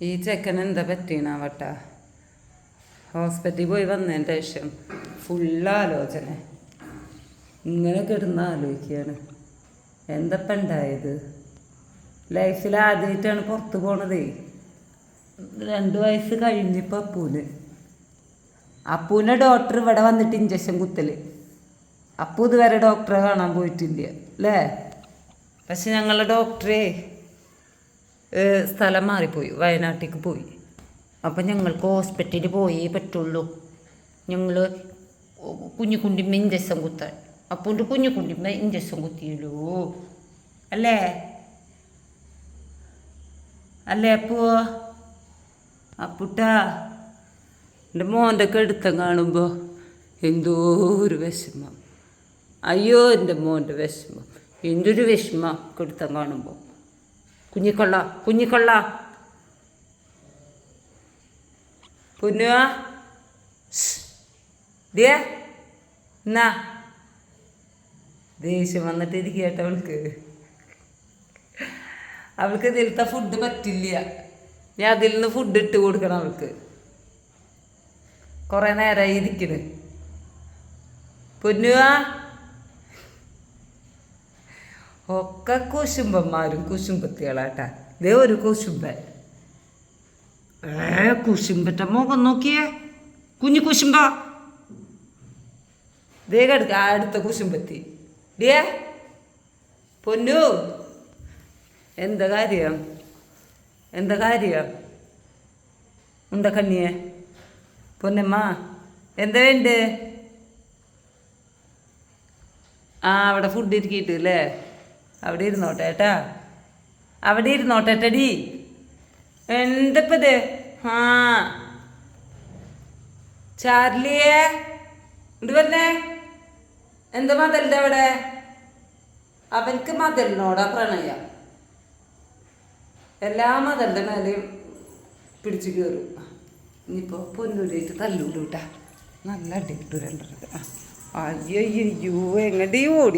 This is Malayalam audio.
ഈ ചെക്കൻ എന്താ പറ്റീണാവട്ട? ഹോസ്പിറ്റലിൽ പോയി വന്നതിന് ശേഷം ഫുള്ള് ആലോചന. ഇങ്ങനെ കിടന്ന് ആലോചിക്കുകയാണ് എന്തപ്പം ഉണ്ടായത് ലൈഫിൽ ആദ്യമായിട്ടാണ് പുറത്ത് പോണതേ. രണ്ട് വയസ്സ് കഴിഞ്ഞിപ്പോൾ അപ്പൂന്. അപ്പൂനെ ഡോക്ടർ ഇവിടെ വന്നിട്ട് ഇഞ്ചക്ഷൻ കുത്തൽ അപ്പൂ ഇതുവരെ ഡോക്ടറെ കാണാൻ പോയിട്ടില്ല അല്ലേ? പക്ഷെ ഞങ്ങളുടെ ഡോക്ടറെ സ്ഥലം മാറിപ്പോയി. വയനാട്ടിലേക്ക് പോയി. അപ്പം ഞങ്ങൾക്ക് ഹോസ്പിറ്റലിൽ പോയേ പറ്റുള്ളൂ. ഞങ്ങൾ കുഞ്ഞു കുണ്ടിമ്മ ഇഞ്ചക്ഷൻ കുത്താൻ. അപ്പോൾ കുഞ്ഞു കുണ്ടിമ്മ ഇഞ്ചക്ഷൻ കുത്തിയല്ലോ. അല്ലേ? അല്ലേ അപ്പോ? അപ്പുട്ടാ എന്റെ മോന്റെ കെടുത്തം കാണുമ്പോൾ എന്തോ ഒരു വിഷമം. അയ്യോ എന്റെ മോന്റെ വിഷമം. എന്തൊരു വിഷമം കെടുത്തം കാണുമ്പോൾ കുഞ്ഞിക്കൊള്ള കുഞ്ഞിക്കൊള്ള. പൊന്നുവാ. ദേ എന്നാ. ദേഷ്യം വന്നിട്ട് കേട്ടോ അവൾക്ക്. അവൾക്ക് ഇതിലത്തെ ഫുഡ് പറ്റില്ല. ഞാൻ അതിൽ നിന്ന് ഫുഡ് ഇട്ട് കൊടുക്കണം അവൾക്ക്. കുറേ നേരമായി ഇരിക്കണ്. പൊന്നുവാ. ഒക്കെ കുശുംബന്മാരും കുശുംബത്തികളാട്ടാ. ഇതേ ഒരു കുശുംബൻ. ഏ കുശുംബറ്റ മുഖം നോക്കിയേ. കുഞ്ഞു കുശുംബ. ദേ കിടക്ക അടുത്ത കുശുംബത്തി. ഡിയേ പൊന്നു. എന്താ കാര്യം? എന്താ കാര്യം? ഉണ്ട കണ്ണിയെ? പൊന്നമ്മ എന്താ വേണ്ടേ? ആ അവിടെ ഫുഡ് ഇരിക്കിയിട്ട് അല്ലേ അവിടെ ഇരുന്നോട്ടെ ഏട്ടാ അവിടെ ഇരുന്നോട്ടെ ഏട്ടടി എന്തപ്പത്? ആ. ചാർലിയെ? ഇത് പറഞ്ഞേ? എന്താ മതലിന്റെ അവിടെ? അവൻക്ക് മതലിനോടാ പ്രണയം. എല്ലാ മതലിന്റെ മേലെയും പിടിച്ചു കയറും ഇനിയിപ്പോൾ പൊന്നൂരിയിട്ട് തല്ലൂലൂട്ടാ. നല്ല അടി കിട്ടൂ രണ്ടരത് അയ്യോ എങ്ങടി ഓടി?